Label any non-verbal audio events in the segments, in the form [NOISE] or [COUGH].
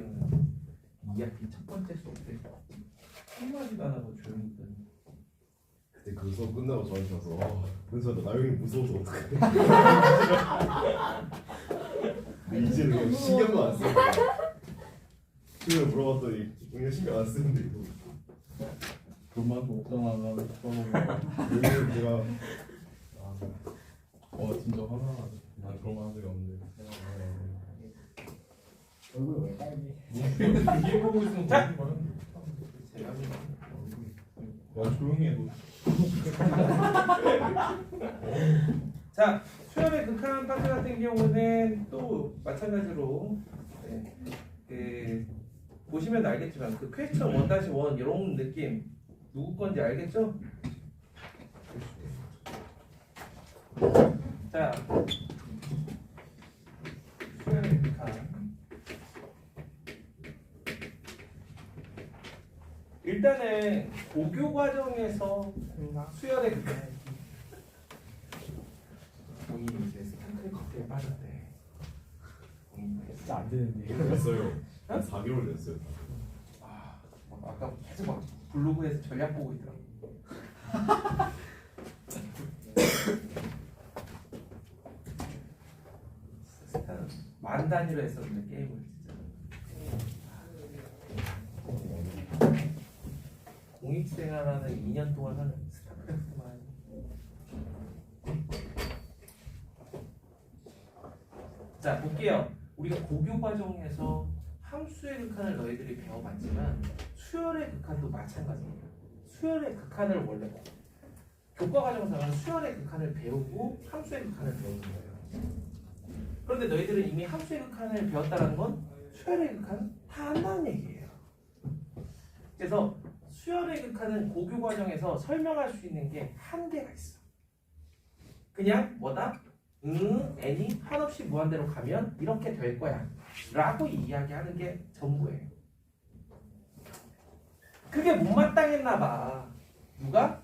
형은 2학기 첫 번째 수업 때 한마디도 안 하고 조용히 있더니 그때 그 수업 끝나고 저한테 와서 아, 은수야 나 나영이 무서워서 어떡해 [LAUGHS] 근데 이제는 신경도 안 쓰고 그냥 물어봤더니 그냥 신경 안 쓰는데 이거. 나 그러고 왜냐면 제가 아, 어 진짜 화가 나. 난 그런 말한 적이 없는데. [LAUGHS] 자! 수열의 극한 파트 같은 경우는 또 마찬가지로 네, 그 보시면 알겠지만 그 퀘스천 원 다시 원 이런 느낌 누구 건지 알겠죠? 자 수열의 극한 일단은 고교 과정에서 수열의 극한 본인이 이제 스타크래 커피에 빠졌대. 본인이 진짜 안 되는데. 됐어요 한 4개월 됐어요 아, 막 아까 계속 막 블로그에서 전략 보고 있더라고. [LAUGHS] 만 단위로 했었는데 게임을 진짜. 공익생활하는 2년 동안 하는 스타크래프트만. 자 볼게요. 우리가 고교 과정에서 함수의 극한을 너희들이 배워봤지만 수열의 극한도 마찬가지입니다. 수열의 극한을 원래 교과 과정에서는 수열의 극한을 배우고 함수의 극한을 배우는 거예요. 그런데 너희들은 이미 함수의 극한을 배웠다는 건 수열의 극한 다 안다는 얘기예요. 그래서 수열의 극한은 고교 과정에서 설명할 수 있는 게 한계가 있어. 그냥 뭐다? 응, n이 한없이 무한대로 가면 이렇게 될 거야. 라고 이야기하는 게 전부예요. 그게 못마땅했나 봐. 누가?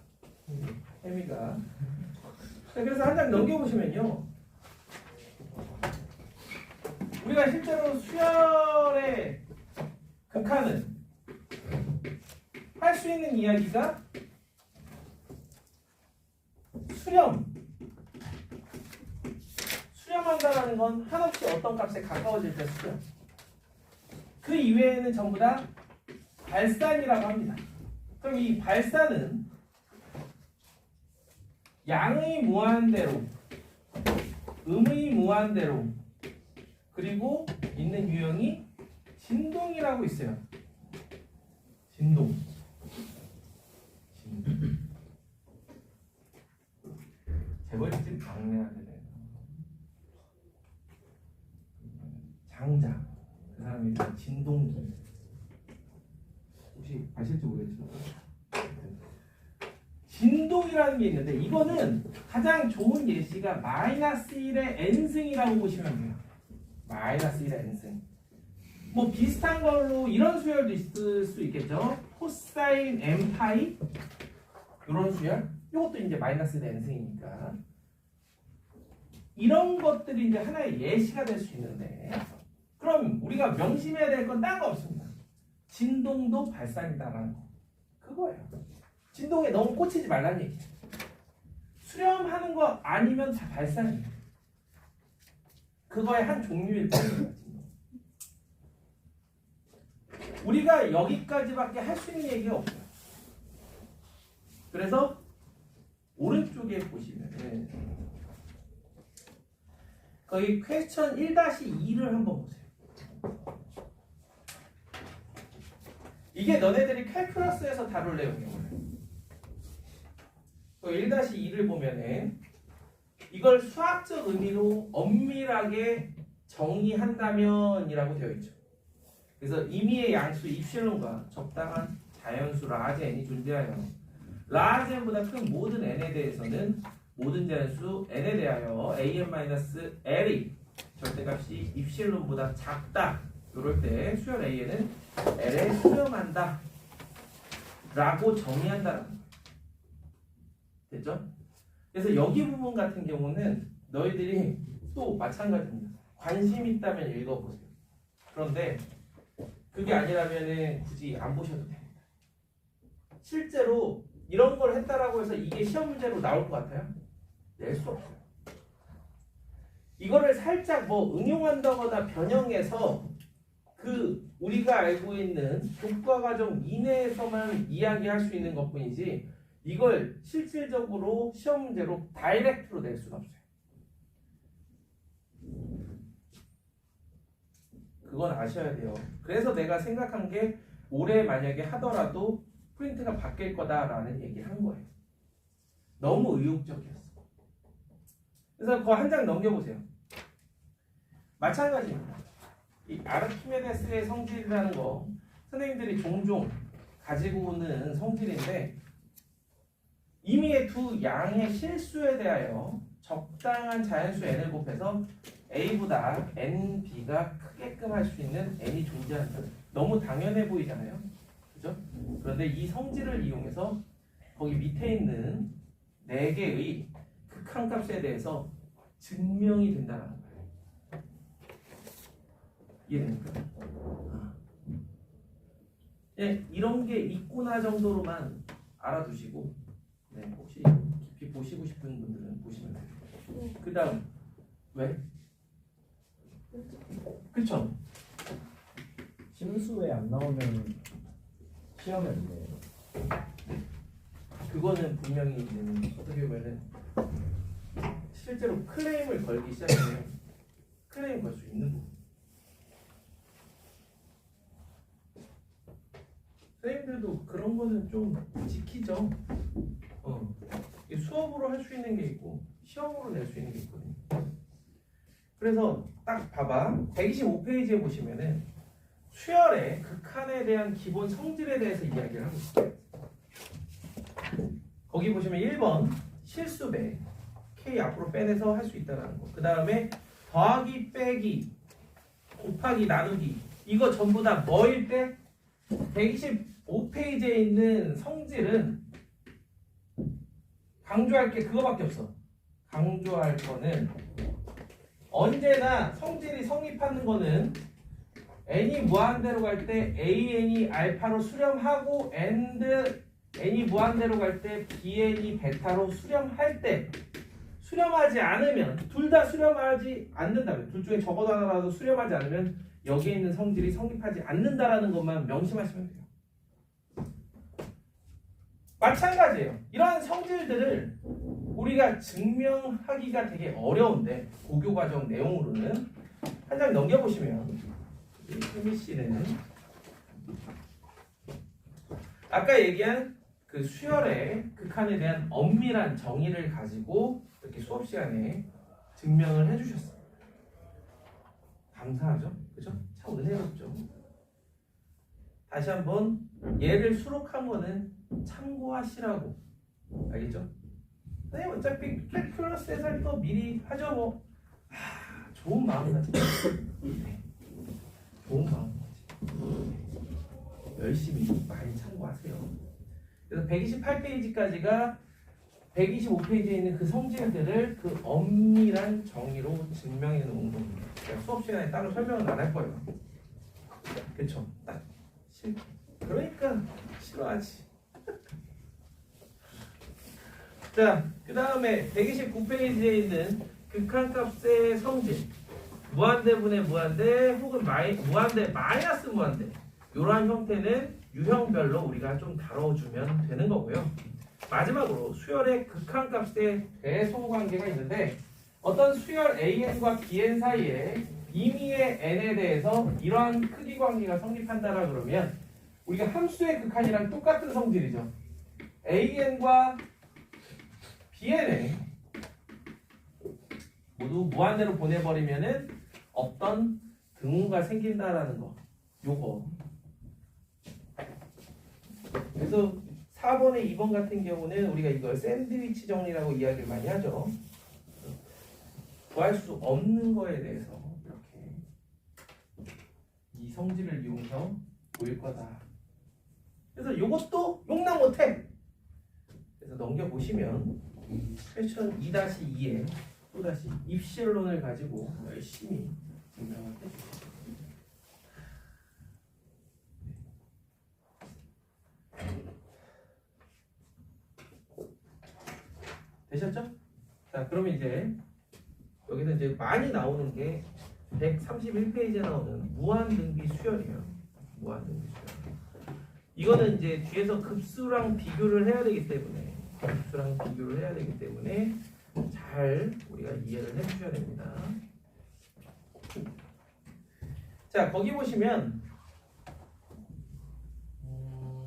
혜미가. 자, 그래서 한 장 넘겨보시면요. 우리가 실제로 수열의 극한은 할 수 있는 이야기가 수렴. 수렴한다라는 건 한없이 어떤 값에 가까워질 때 수렴. 그 이외에는 전부 다 발산이라고 합니다. 그럼 이 발산은 양의 무한대로, 음의 무한대로, 그리고 있는 유형이 진동이라고 있어요. 진동. 재벌집 막내 아들에 장자. 그 사람이 이름이 진동기. 혹시 아실지 모르겠지만. 진동이라는 게 있는데 이거는 가장 좋은 예시가 마이너스 1의 n승이라고 보시면 돼요. 마이너스 1의 n승. 뭐 비슷한 걸로 이런 수열도 있을 수 있겠죠? 코사인 m 파이? 이런 수열 이것도 이제 마이너스 1의 n승이니까 이런 것들이 이제 하나의 예시가 될 수 있는데 그럼 우리가 명심해야 될 건 딴 거 없습니다. 진동도 발산이다라는 거. 그거예요. 진동에 너무 꽂히지 말라는 얘기죠. 수렴하는 거 아니면 다 발산이에요. 그거의 한 종류일 뿐이에요. 우리가 여기까지밖에 할 수 있는 얘기가 없어요. 그래서 오른쪽에 보시면은 거기 퀘스천 1-2를 한번 보세요. 이게 너네들이 칼큘러스에서 다룰 내용이에요. 원래. 그 1-2를 보면은 이걸 수학적 의미로 엄밀하게 정의한다면 이라고 되어 있죠. 그래서 임의의 양수 입실론과 적당한 자연수 라젠이 존재하여 라젠보다 큰 모든 n에 대해서는 모든 자연수 n에 대하여 an-l이 절대값이 입실론보다 작다. 이럴 때 수열 a는 l에 수렴한다. 라고 정의한다라는. 됐죠? 그래서 여기 부분 같은 경우는 너희들이 또 마찬가지입니다. 관심 있다면 읽어보세요. 그런데 그게 아니라면은 굳이 안 보셔도 됩니다. 실제로 이런 걸 했다라고 해서 이게 시험 문제로 나올 것 같아요? 낼 수 없어요. 이거를 살짝 뭐 응용한다거나 변형해서 그 우리가 알고 있는 교과 과정 이내에서만 이야기할 수 있는 것뿐이지 이걸 실질적으로 시험 문제로 다이렉트로 낼 수가 없어요. 그건 아셔야 돼요. 그래서 내가 생각한 게 올해 만약에 하더라도 프린트가 바뀔 거다라는 얘기를 한 거예요. 너무 의욕적이었어. 그래서 그거 한장 넘겨보세요. 마찬가지입니다. 이 아르키메데스의 성질이라는 거 선생님들이 종종 가지고 오는 성질인데 임의의 두 양의 실수에 대하여 적당한 자연수 n을 곱해서 a보다 n, b가 크게끔 할 수 있는 n이 존재한다. 너무 당연해 보이잖아요. 그죠? 그런데 이 성질을 이용해서 거기 밑에 있는 네 개의 극한값에 대해서 증명이 된다는 거예요. 이해됩니까? 아. 예, 이런 게 있구나 정도로만 알아두시고 네, 혹시 깊이 보시고 싶은 분들은 보시면 돼요. 그 다음 왜? 그쵸? 심수에 안 나오면 시험에 문제예요. 그거는 분명히 이제 어떻게 보면은 실제로 클레임을 걸기 시작하면 클레임 걸 수 있는 부분. 선생님들도 그런 거는 좀 지키죠. 어. 이 수업으로 할 수 있는 게 있고 시험으로 낼 수 있는 게 있거든요. 그래서 딱 봐봐. 125페이지에 보시면은 수열의 극한에 대한 기본 성질에 대해서 이야기를 하고 있어요. 거기 보시면 1번 실수배 K 앞으로 빼내서 할 수 있다는 거. 그 다음에 더하기 빼기 곱하기 나누기 이거 전부 다 뭐일 때 125페이지에 있는 성질은 강조할 게 그거밖에 없어. 강조할 거는 언제나 성질이 성립하는 거는 n이 무한대로 갈 때 an이 알파로 수렴하고 and n이 무한대로 갈 때 bn이 베타로 수렴할 때 수렴하지 않으면 둘 다 수렴하지 않는다면 둘 중에 적어도 하나라도 수렴하지 않으면 여기에 있는 성질이 성립하지 않는다라는 것만 명심하시면 돼요. 마찬가지예요. 이러한 성질들을 우리가 증명하기가 되게 어려운데 고교 과정 내용으로는 한 장 넘겨보시면 이 혜미 씨는 아까 얘기한 그 수열의 극한에 대한 엄밀한 정의를 가지고 이렇게 수업 시간에 증명을 해주셨어요. 감사하죠? 그죠? 참 은혜롭죠? 다시 한번 얘를 수록한 거는 참고하시라고 알겠죠? 네 어차피 할거 미리 하죠 뭐 아, 좋은 마음 가지 가지 네. 열심히 많이 참고하세요. 그래서 128페이지까지가 125페이지에 있는 그 성질들을 그 엄밀한 정의로 증명해 놓은 겁니다. 수업 시간에 따로 설명은 안 할 거예요. 그쵸? 딱싫 그러니까 싫어하지. [LAUGHS] 자, 그 다음에 129페이지에 있는 극한값의 성질 무한대분의 무한대 혹은 마이, 무한대 마이너스 무한대 이러한 형태는 유형별로 우리가 좀 다뤄주면 되는 거고요. 마지막으로 수열의 극한값의 대소관계가 있는데 어떤 수열 AN과 BN 사이에 임의의 N에 대해서 이러한 크기 관계가 성립한다라 그러면 우리가 함수의 극한이랑 똑같은 성질이죠. AN과 BN에 모두 무한대로 보내버리면은 없던 등호가 생긴다라는 거. 요거. 그래서 4번에 2번 같은 경우는 우리가 이걸 샌드위치 정리라고 이야기를 많이 하죠. 구할 수 없는 거에 대해서 이렇게 이 성질을 이용해서 보일 거다. 그래서 요것도 용납 못해. 그래서 넘겨보시면 퀘션 2-2에 또다시 입실론을 가지고 열심히 증명을 해주세요. 되셨죠? 자, 그러면 이제 여기서 이제 많이 나오는 게 131페이지에 나오는 무한 등비 수열이에요. 무한 등비 수열. 이거는 이제 뒤에서 급수랑 비교를 해야 되기 때문에 급수랑 비교를 해야 되기 때문에 잘 우리가 이해를 해주셔야 됩니다. 자, 거기 보시면 음,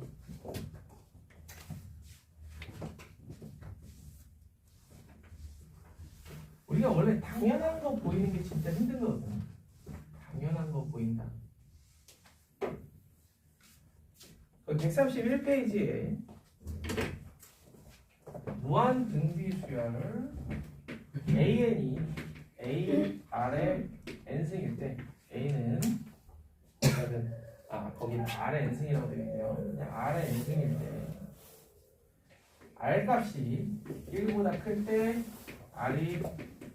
우리가 원래 당연한 거 보이는 게 진짜 힘든 거거든요. 당연한 거 보인다. 131페이지에 무한 등비 수열 AN이 A 아래 n승일 때 A는 아 거기 아래 n승이라고 되어 있네요. 그냥 아래 n승일 때 R 값이 1보다 클 때 R이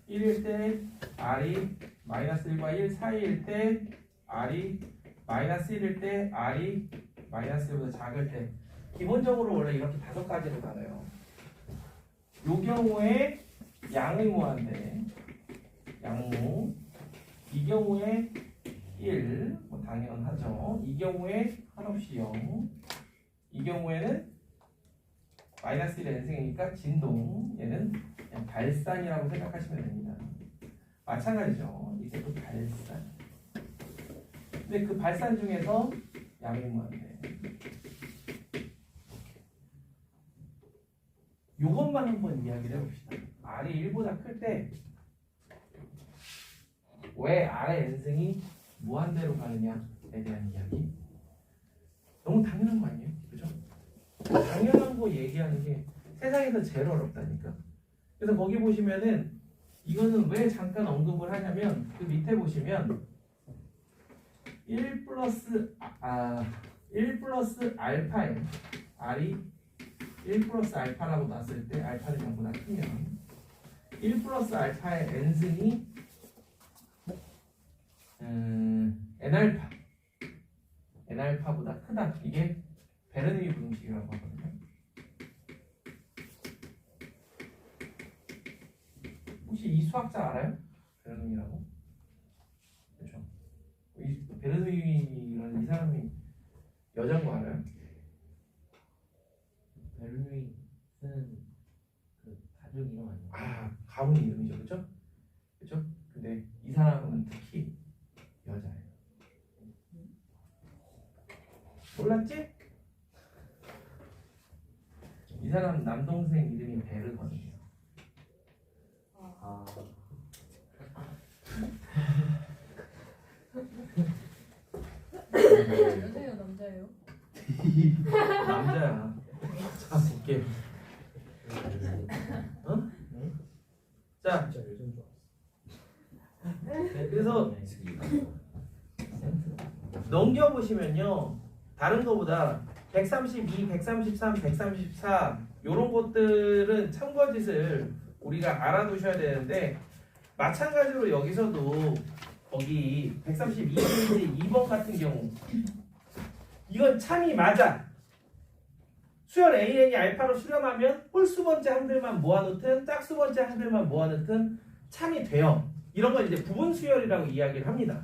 1일 때 R이 마이너스 1과 1 사이일 때 R이 마이너스 1일 때 R이 마이너스 1보다 작을 때 기본적으로 원래 이렇게 다섯 가지로 나눠요. 요 경우에 양의 무한대 양무 이 경우에 1, 뭐 당연하죠. 이 경우에 한없이 0, 이 경우에는 마이너스 1의 n승이니까 진동, 얘는 그냥 발산이라고 생각하시면 됩니다. 마찬가지죠. 이게 또 발산. 근데 그 발산 중에서 양의 무한대. 요것만 한번 이야기를 해봅시다. R이 1보다 클 때 왜 R의 n승이 무한대로 가느냐에 대한 이야기. 너무 당연한 거 아니에요? 그죠? 당연한 거 얘기하는 게 세상에서 제일 어렵다니까. 그래서 거기 보시면은 이거는 왜 잠깐 언급을 하냐면 그 밑에 보시면 1 플러스 아, 1 플러스 알파에 R이 1 플러스 알파라고 놨을 때 알파는 0보다 크면 1 플러스 알파의 n승이 음, n알파 n알파보다 크다 이게 베르누이 분식이라고 하거든요 혹시 이 수학자 알아요? 베르누이라고? 그렇죠 이 베르누이라는 이 사람이 여자인 거 알아요? 베르누이 쓰는 그 가족 이름 아니에요? 아 가문 이름이죠 그렇죠? 그렇죠? 근데 이 사람은 특히 여자예요 몰랐지? 이 사람 남동생 이름이 베르거든요 아 여자예요, 남자예요? 남자야 자 볼게요 어? 자 진짜 요즘 줄 알았어. 네, 그래서 넘겨보시면요 다른 거보다 132, 133, 134 이런 것들은 참고짓을 우리가 알아두셔야 되는데 마찬가지로 여기서도 거기 132페이지 2번 같은 경우 이건 참이 맞아 수열 AN이 알파로 수렴하면 홀수 번째 항들만 모아놓든 짝수 번째 항들만 모아놓든 참이 돼요 이런 걸 이제 부분 수열이라고 이야기를 합니다.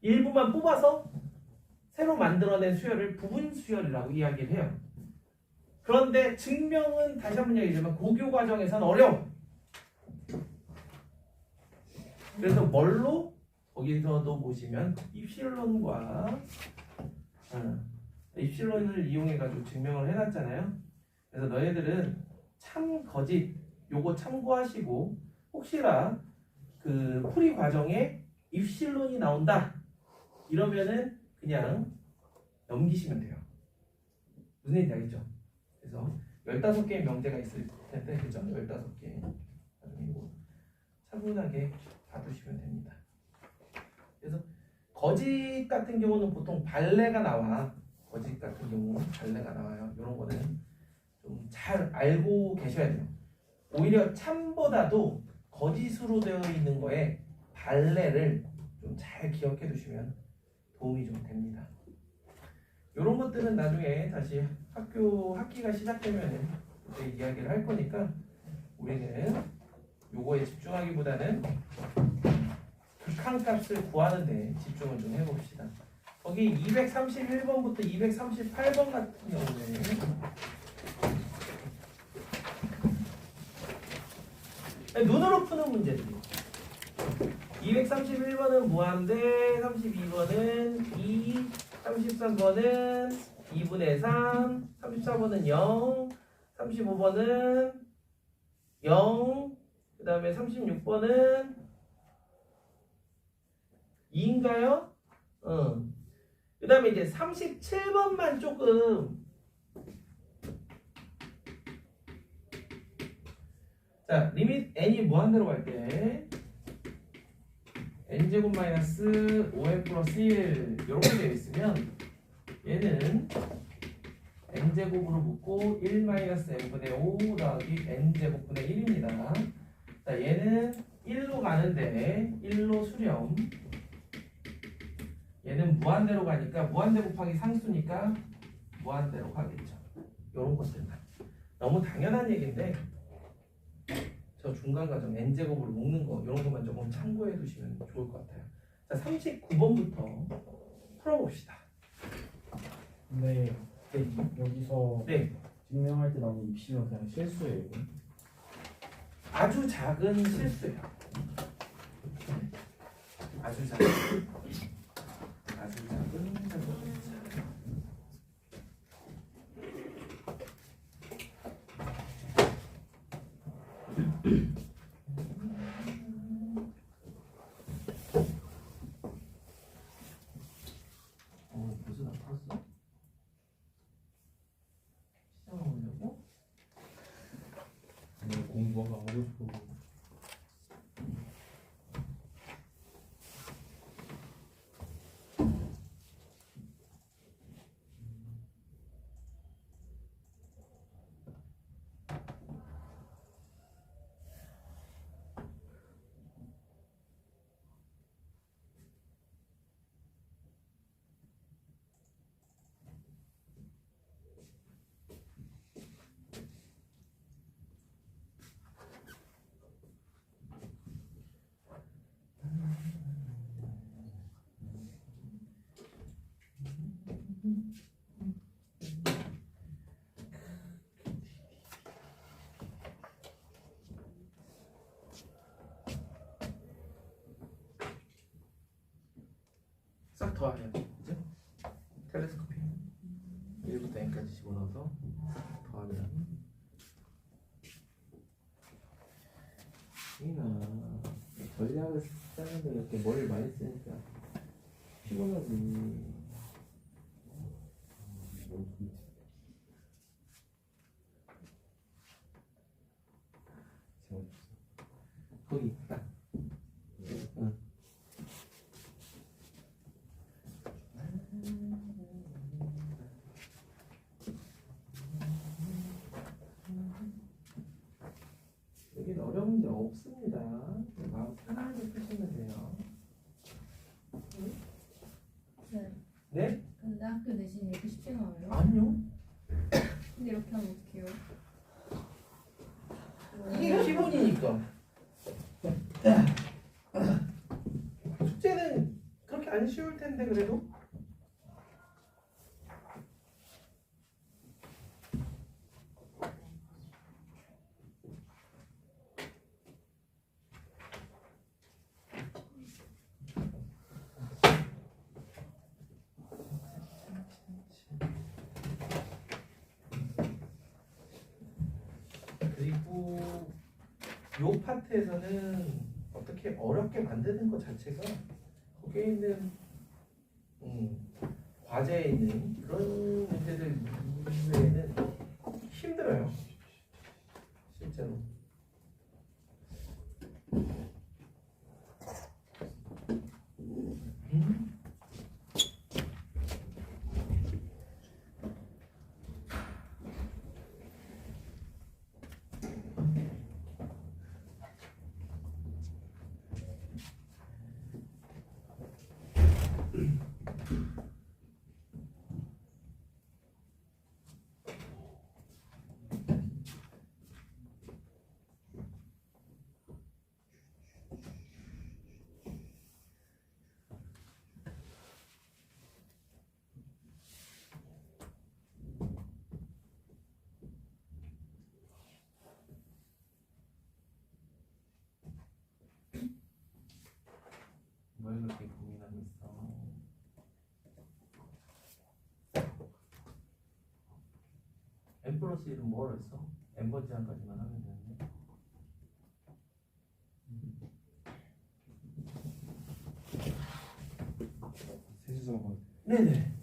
일부만 뽑아서 새로 만들어낸 수열을 부분 수열이라고 이야기를 해요. 그런데 증명은 다시 한번 얘기하지만 고교 과정에서는 어려워. 그래서 뭘로 거기서도 보시면 입실론과 어, 입실론을 이용해 가지고 증명을 해놨잖아요. 그래서 너희들은 참 거짓 요거 참고하시고 혹시나 그 풀이 과정에 입실론이 나온다 이러면은 그냥 넘기시면 돼요. 무슨 얘기인지 알겠죠? 그래서 15개의 명제가 있을 텐데 그죠? 15개. 나중에 이거 차분하게 봐두시면 됩니다. 그래서 거짓 같은 경우는 보통 발레가 나와. 거짓 같은 경우는 발레가 나와요. 이런 거는 좀 잘 알고 계셔야 돼요. 오히려 참보다도 거짓으로 되어 있는 거에 발레를 좀 잘 기억해 두시면 도움이 좀 됩니다. 이런 것들은 나중에 다시 학교 학기가 시작되면은 그때 이야기를 할 거니까 우리는 요거에 집중하기보다는 극한값을 구하는 데 집중을 좀 해봅시다. 거기 231번부터 238번 같은 경우에는 눈으로 푸는 문제들이 231번은 무한대 32번은 2 33번은 2분의 3 34번은 0 35번은 0 그 다음에 36번은 2인가요? 어. 그 다음에 이제 37번만 조금 자 리밋 n이 무한대로 갈 때 n제곱 마이너스 5n 플러스 1 이렇게 되어 있으면 얘는 n제곱으로 묶고 1 마이너스 n분의 5 더하기 n제곱분의 1입니다. 자 얘는 1로 가는데 1로 수렴. 얘는 무한대로 가니까 무한대 곱하기 상수니까 무한대로 가겠죠. 이런 것들만. 너무 당연한 얘기인데 저 중간 과정 n 제곱으로 묶는 거 이런 것만 조금 참고해 두시면 좋을 것 같아요. 자 39번부터 풀어봅시다. 근데 여기서 네, 증명할 때 나오는 입시는 그냥 실수예요. 아주 작은 실수예요. 아주 작은 아주 작은 잘못입니다. 어, 벌써 다 풀었어? 시작하려고? 오늘 공부가 하고 싶어. 싹 더하면 그죠? 텔레스코피 1부터 n까지 집어넣어서 싹 더하면 이나 전략을 짜는데 이렇게 머리를 많이 쓰니까 피곤하지 거기 딱 응. 여기 어려운 문제 없습니다. 마음 편하게 푸시면 돼요. 네. 네? 근데 학교 내신이 이렇게 쉽게 나와요? 아니요. 근데 이렇게 하면 어떡해요? 이게 기본이니까. 숙제는 그렇게 안 쉬울 텐데 그래도. 그리고 요 파트에서는 어떻게 어렵게 만드는 것 자체가 거기에 있는 음, 과제에 있는 그런 문제들 이외에 뭘 그렇게 고민하고 있어? n 플러스 1은 뭐로 했어? n 번째 한까지만 하면 되는데 셋이서 막 네네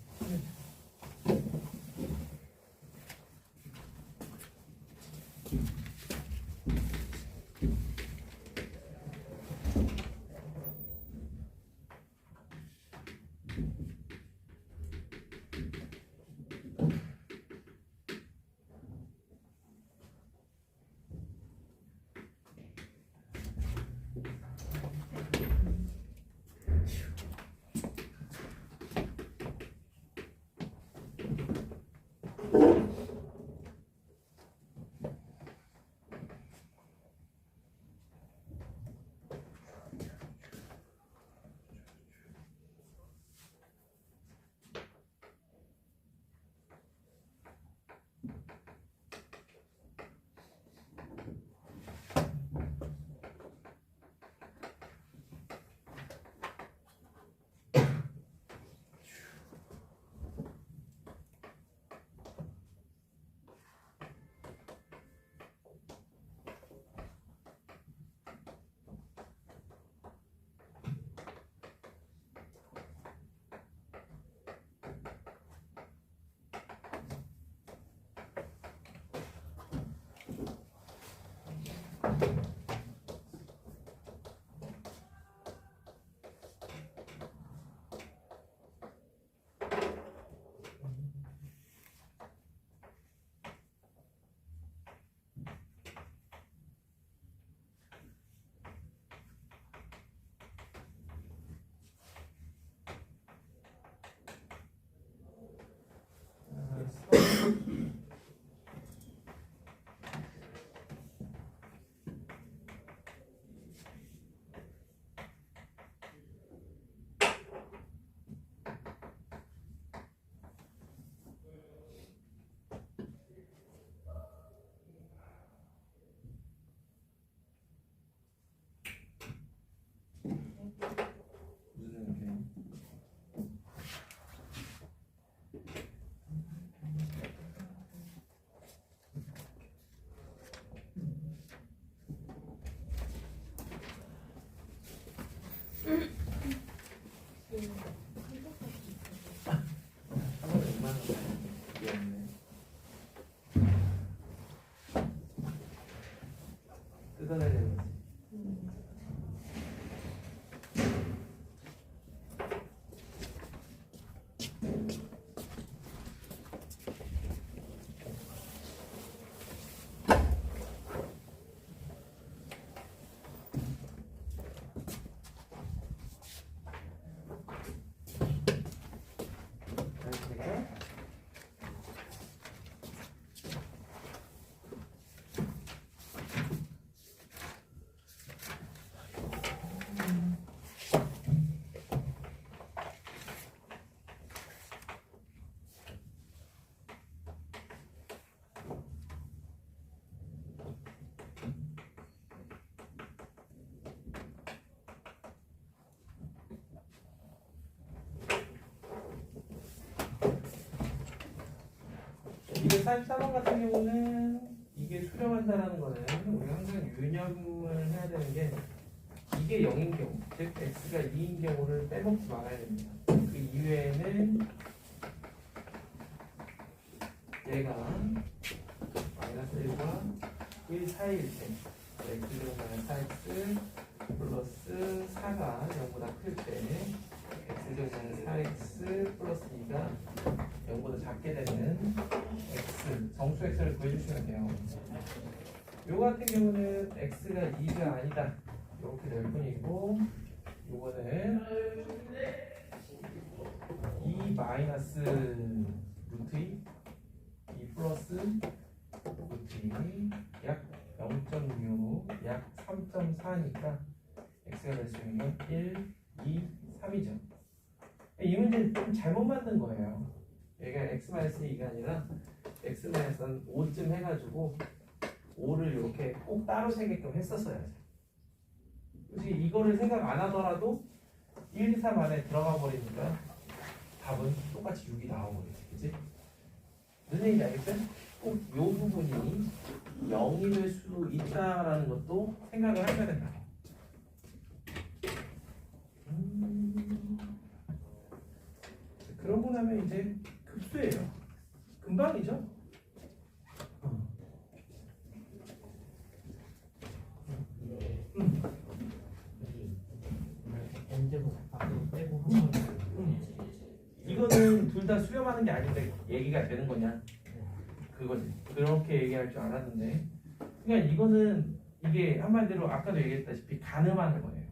한번 얼마나 귀엽네. 뜯 43번 같은 경우는 이게 수렴한다라는 거는 우리 항상 유념을 해야 되는 게 이게 0인 경우, 즉 x가 2인 경우를 빼먹지 말아야 됩니다. 그 이외에는 얘가 마이너스 1과 1 사이일 때 x제곱 마이너스 4x 플러스 4가 0보다 클 때 주시면 돼요. 요 같은 경우는 x가 2가 아니다 이렇게 될 뿐이고 요거는 2 마이너스 루트 2 2 플러스 루트 2 약 0.6, 약 3.4니까 x가 될 수 있는 건 1, 2, 3이죠. 이 문제는 좀 잘못 만든 거예요. 얘가 x-2가 아니라 x-5쯤 해가지고 5를 이렇게 꼭 따로 세게끔 했었어야지. 굳이 이거를 생각 안 하더라도 1, 2, 3 안에 들어가 버리니까 답은 똑같이 6이 나와버리지 그치? 무슨 얘기인지 알겠어요? 꼭이 부분이 0이 될 수 있다라는 것도 생각을 하셔야 된다 음... 그러고 나면 이제 급수예요 금방이죠? 여기 엔제곱 곱하기 빼고 한 번. 이거는 둘 다 수렴하는 게 아닌데 얘기가 되는 거냐? 그거지. 그렇게 얘기할 줄 알았는데. 그러니까 이거는 이게 한마디로 아까도 얘기했다시피 가늠하는 거예요.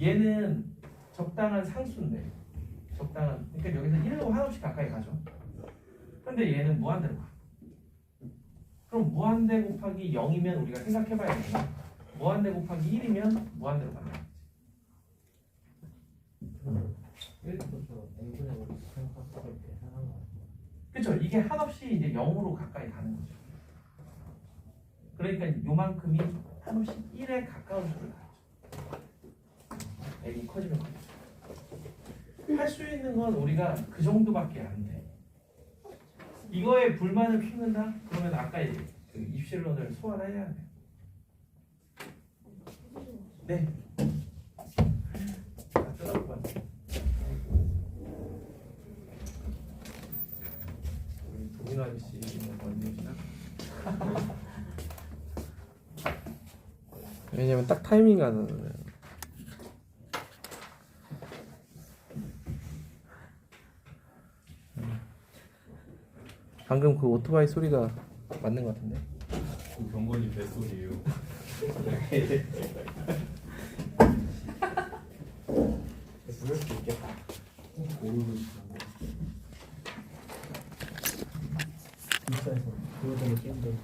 얘는 적당한 상수인데 적당한 그러니까 여기서 1로 한없이 가까이 가죠. 근데 얘는 무한대로 가. 그럼 무한대 곱하기 0이면 우리가 생각해봐야 되잖아. 무한대 곱하기 1이면 무한대로 간다. 1부터 n분의 5 생각하고 이렇게 하는 거 그렇죠. 이게 한없이 이제 0으로 가까이 가는 거죠. 그러니까 요만큼이 한없이 1에 가까운 수를 가죠. n이 커지면 커지죠. 할수 있는 건 우리가 그 정도밖에 안 돼. 이거에 불만을 피운다? 그러면 아까 그 입실론을 소환해야 돼. 네. 우리 도민 아저씨는 언제시나? 왜냐면 딱 타이밍 안 오는 방금 그 오토바이 소리가 맞는 것 같은데. 그 경건님 뱃소리예요. 부를 수 있겠다. 모르고 싶은 거. 인사에서 그거 때문에 게임도.